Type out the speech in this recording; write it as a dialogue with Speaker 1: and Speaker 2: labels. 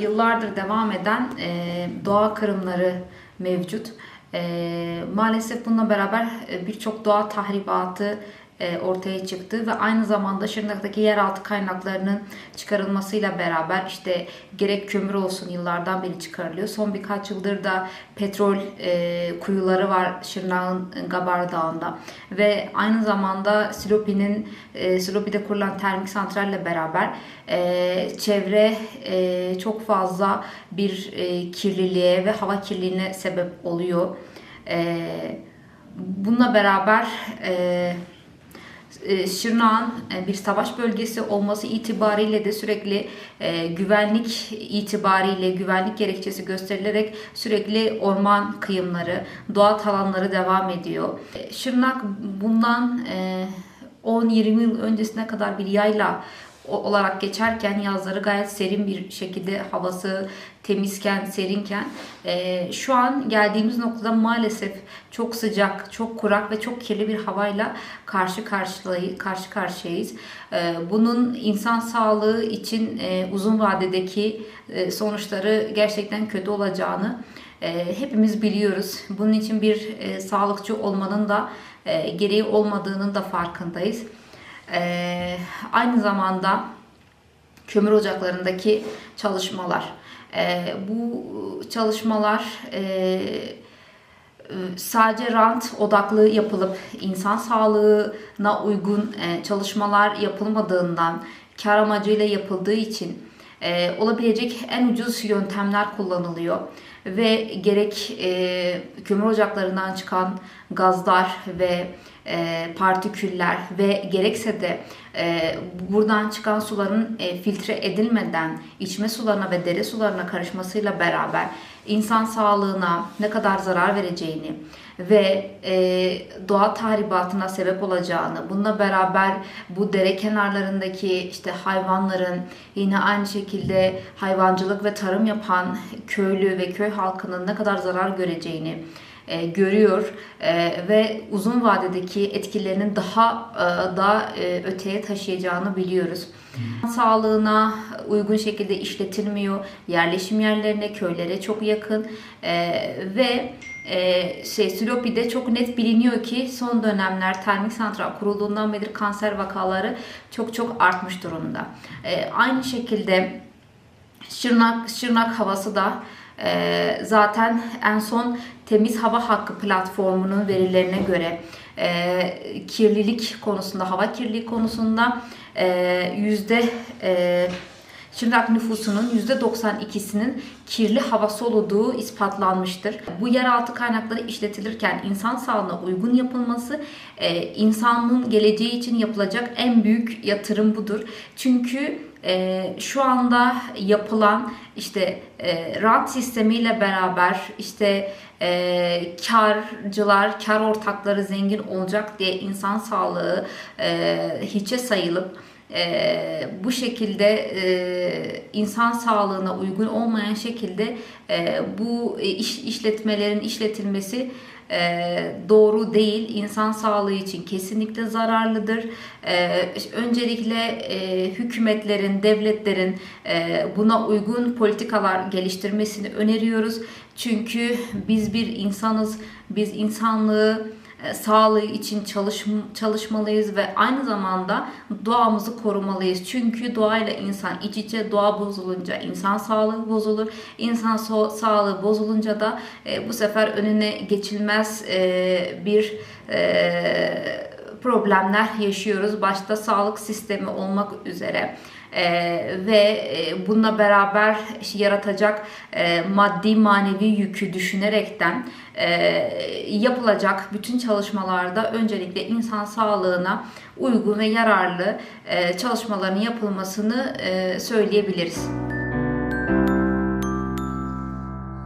Speaker 1: Yıllardır devam eden e, doğa kırımları mevcut. E, maalesef bununla beraber e, birçok doğa tahribatı ortaya çıktı ve aynı zamanda Şırnak'taki yeraltı kaynaklarının çıkarılmasıyla beraber işte gerek kömür olsun yıllardan beri çıkarılıyor. Son birkaç yıldır da petrol e, kuyuları var Şırnak'ın Gabar Dağı'nda ve aynı zamanda Silopi'nin e, Silopi'de kurulan termik santralle beraber e, çevre e, çok fazla bir e, kirliliğe ve hava kirliliğine sebep oluyor. E, bununla beraber e, e, Şırnak'ın e, bir savaş bölgesi olması itibariyle de sürekli e, güvenlik itibariyle güvenlik gerekçesi gösterilerek sürekli orman kıyımları, doğa talanları devam ediyor. E, Şırnak bundan e, 10-20 yıl öncesine kadar bir yayla olarak geçerken yazları gayet serin bir şekilde havası temizken, serinken e, şu an geldiğimiz noktada maalesef çok sıcak, çok kurak ve çok kirli bir havayla karşı karşılayı karşı karşıyayız. E, bunun insan sağlığı için e, uzun vadedeki e, sonuçları gerçekten kötü olacağını e, hepimiz biliyoruz. Bunun için bir e, sağlıkçı olmanın da e, gereği olmadığının da farkındayız. Ee, aynı zamanda kömür ocaklarındaki çalışmalar. Ee, bu çalışmalar e, e, sadece rant odaklı yapılıp insan sağlığına uygun e, çalışmalar yapılmadığından, kar amacıyla yapıldığı için e, olabilecek en ucuz yöntemler kullanılıyor ve gerek e, kömür ocaklarından çıkan gazlar ve e, partiküller ve gerekse de e, buradan çıkan suların e, filtre edilmeden içme sularına ve dere sularına karışmasıyla beraber insan sağlığına ne kadar zarar vereceğini ve e, doğa tahribatına sebep olacağını, bununla beraber bu dere kenarlarındaki işte hayvanların yine aynı şekilde hayvancılık ve tarım yapan köylü ve köy halkının ne kadar zarar göreceğini e, görüyor e, ve uzun vadedeki etkilerinin daha e, daha e, öteye taşıyacağını biliyoruz. Sağlığına uygun şekilde işletilmiyor. Yerleşim yerlerine, köylere çok yakın e, ve e, şey Silopi'de çok net biliniyor ki son dönemler termik santral kurulduğundan beri kanser vakaları çok çok artmış durumda. E, aynı şekilde Şırnak Şırnak havası da e, zaten en son Temiz Hava Hakkı platformunun verilerine göre e, kirlilik konusunda, hava kirliliği konusunda e, yüzde e, Şırnak nüfusunun %92'sinin kirli hava soluduğu ispatlanmıştır. Bu yeraltı kaynakları işletilirken insan sağlığına uygun yapılması e, insanlığın geleceği için yapılacak en büyük yatırım budur. Çünkü e, şu anda yapılan işte e, rant sistemiyle beraber işte e, karcılar, kar ortakları zengin olacak diye insan sağlığı e, hiçe sayılıp e, bu şekilde e, insan sağlığına uygun olmayan şekilde e, bu iş, işletmelerin işletilmesi e, doğru değil. İnsan sağlığı için kesinlikle zararlıdır. E, öncelikle e, hükümetlerin, devletlerin e, buna uygun politikalar geliştirmesini öneriyoruz. Çünkü biz bir insanız. Biz insanlığı e, sağlığı için çalış, çalışmalıyız ve aynı zamanda doğamızı korumalıyız. Çünkü doğayla insan iç içe doğa bozulunca insan sağlığı bozulur. İnsan so- sağlığı bozulunca da e, bu sefer önüne geçilmez e, bir e, problemler yaşıyoruz. Başta sağlık sistemi olmak üzere. Ee, ve e, bununla beraber yaratacak e, maddi manevi yükü düşünerekten e, yapılacak bütün çalışmalarda öncelikle insan sağlığına uygun ve yararlı e, çalışmaların yapılmasını e, söyleyebiliriz.